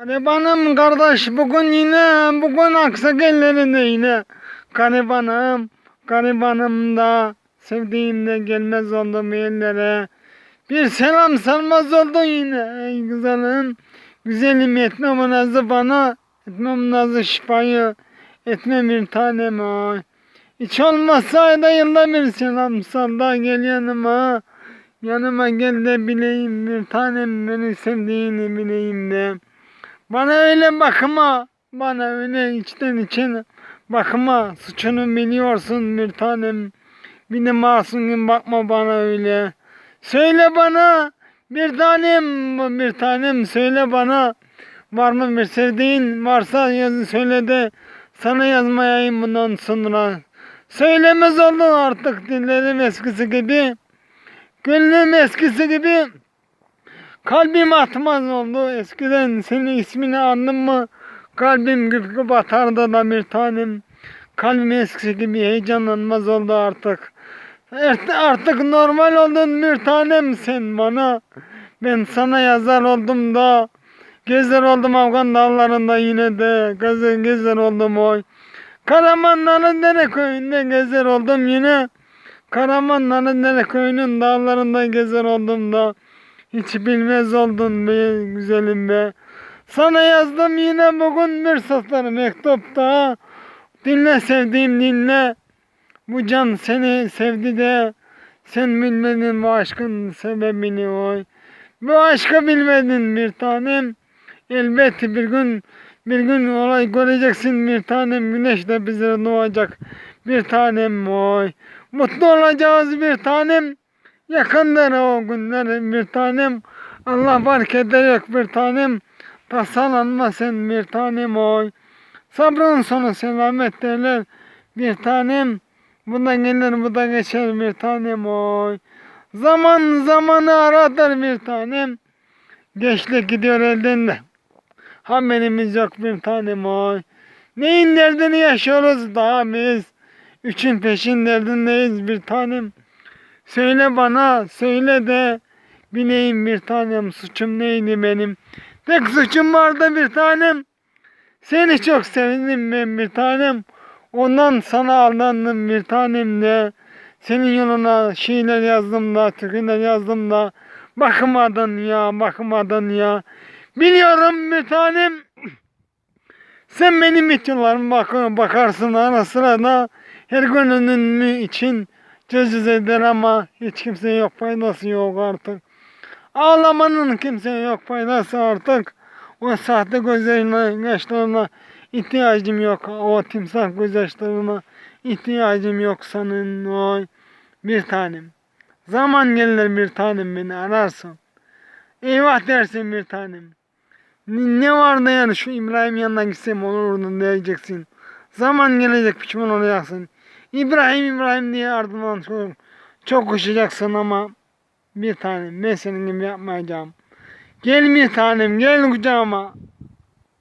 Garibanım kardeş bugün yine bugün aksak ellerinde yine Garibanım garibanım da sevdiğimde gelmez oldum yerlere. Bir selam sarmaz oldu yine ey güzelim. Güzelim etmem nazı bana etmem nazı şifayı etmem bir tanem ay Hiç olmazsa ayda yılda bir selam sal da gel yanıma. Yanıma gel de bileyim bir tanem beni sevdiğini bileyim de bana öyle bakma, bana öyle içten içe bakma. Suçunu biliyorsun bir tanem. De masumum bakma bana öyle. Söyle bana bir tanem, bir tanem söyle bana. Var mı bir sevdiğin varsa yaz söyle de sana yazmayayım bundan sonra. Söylemez oldun artık dillerim eskisi gibi. Gönlüm eskisi gibi. Kalbim atmaz oldu. Eskiden senin ismini andım mı? Kalbim güp güp atardı da bir tanem. Kalbim eskisi gibi heyecanlanmaz oldu artık. Artık normal oldun bir tanem sen bana. Ben sana yazar oldum da. Gezer oldum Afgan dağlarında yine de. Gezer, gezer oldum oy. Karamanların dere köyünde gezer oldum yine. Karamanların dere köyünün dağlarında gezer oldum da hiç bilmez oldun be güzelim be. Sana yazdım yine bugün bir satır mektupta. Dinle sevdiğim dinle. Bu can seni sevdi de sen bilmedin bu aşkın sebebini oy. Bu aşkı bilmedin bir tanem. Elbet bir gün bir gün olay göreceksin bir tanem. Güneş de bize doğacak bir tanem oy. Mutlu olacağız bir tanem. Yakındır o günler bir tanem. Allah var keder yok bir tanem. Tasalanma sen bir tanem oy. Sabrın sonu selamet derler bir tanem. Bu da gelir bu da geçer bir tanem oy. Zaman zamanı aradır bir tanem. Gençlik gidiyor elden de. Haberimiz yok bir tanem oy. Neyin derdini yaşıyoruz daha biz. Üçün peşin derdindeyiz bir tanem. Söyle bana, söyle de bileyim bir tanem suçum neydi benim. Tek suçum vardı bir tanem. Seni çok sevdim ben bir tanem. Ondan sana aldandım bir tanem de. Senin yoluna şiirler yazdım da, türküler yazdım da. Bakmadın ya, bakmadın ya. Biliyorum bir tanem. Sen benim için bak bakarsın ara sıra da. Her gönlünün için Cız eder ama hiç kimseye yok faydası yok artık. Ağlamanın kimseye yok faydası artık. O sahte gözlerine, yaşlarına ihtiyacım yok. O timsah gözyaşlarına ihtiyacım yok senin oy. Bir tanem. Zaman gelir bir tanem beni ararsın. Eyvah dersin bir tanem. Ne ne vardı yani şu İbrahim yanına gitsem olurdu diyeceksin. Zaman gelecek pişman olacaksın. İbrahim İbrahim diye ardından çok, çok koşacaksın ama bir tanem ben senin gibi yapmayacağım. Gel bir tanem gel kucağıma.